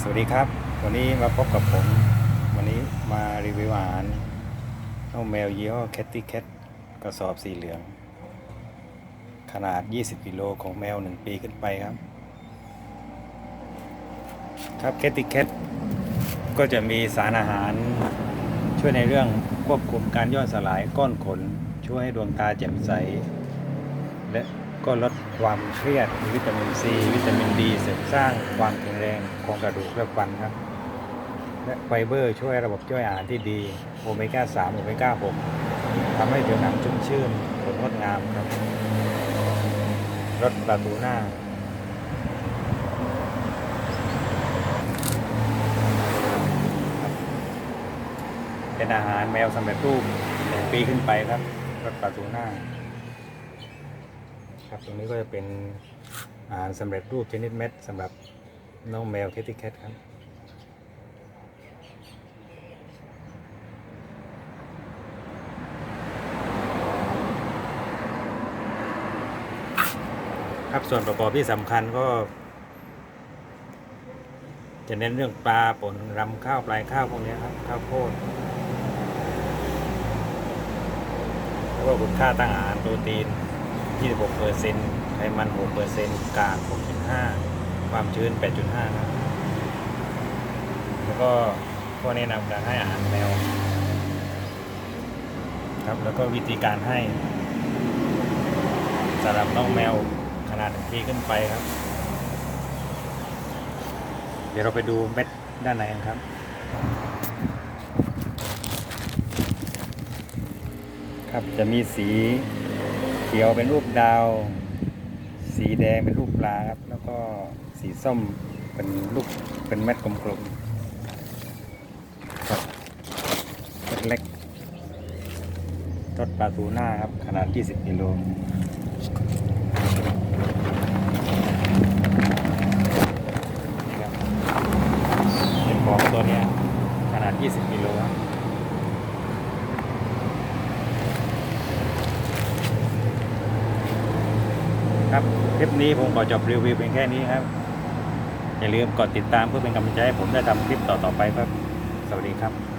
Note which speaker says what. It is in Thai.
Speaker 1: สวัสดีครับ วันนี้มาพบกับผม วันนี้มารีวิวอาหารน้องแมวยี่ห้อ Catty Cat กระสอบสีเหลือง ขนาด 20 กิโลของแมว 1 ปีขึ้นไปครับ ครับ Catty Cat ก็จะมีสารอาหาร ช่วยในเรื่องควบคุมการย่อยสลายก้อนขน ช่วยให้ดวงตาแจ่มใส และ ก็ลดความเครียดมีวิตามินซีวิตามินดีเสริมสร้างความแข็งแรงของกระดูกและฟันครับ และไฟเบอร์ช่วยระบบย่อยอาหารที่ดีโอเมก้า3โอเมก้า6ทำให้ผิวหนังชุ่มชื่นขนงดงามครับรสปลาทูน่าเป็นอาหารแมวสำเร็จรูปหนึ่งปีขึ้นไปครับรสปลาทูน่า ครับ ตรงนี้ก็จะเป็นอาหารสำเร็จรูปชนิดเม็ดสำหรับน้องแมว Kitty Cat ครับครับส่วนประกอบที่สำคัญก็ จะเน้นเรื่องปลาป่นรำข้าวปลายข้าวพวกนี้ครับข้าวโพดแล้วก็คุณค่าตั้งอาหารโปรตีน 26เปอร์เซ็นต์ไขมัน6เปอร์เซ็นต์กาก6.5 ความชื้น 8.5 ครับ แล้วก็ข้อแนะนำการให้อาหารแมวครับแล้วก็วิธีการให้สำหรับน้องแมวขนาดหนึ่งปีขึ้นไปครับ เดี๋ยวเราไปดูเม็ดด้านในกันครับครับจะมีสี ขียวเป็นรูปดาว สีแดงเป็นรูปปลาครับ แล้วก็สีส้มเป็นลูกเป็นเม็ดกลมๆครับเล็กๆทอดปลาทูน่าครับ ขนาด 20กิโลเป็นของตัวเนี้ยขนาด 20กิโลครับ ครับ คลิปนี้ผมขอจบรีวิวเพียงแค่นี้ครับ อย่าลืมกดติดตามเพื่อเป็นกำลังใจให้ผมได้ทำคลิปต่อๆไปครับ สวัสดีครับ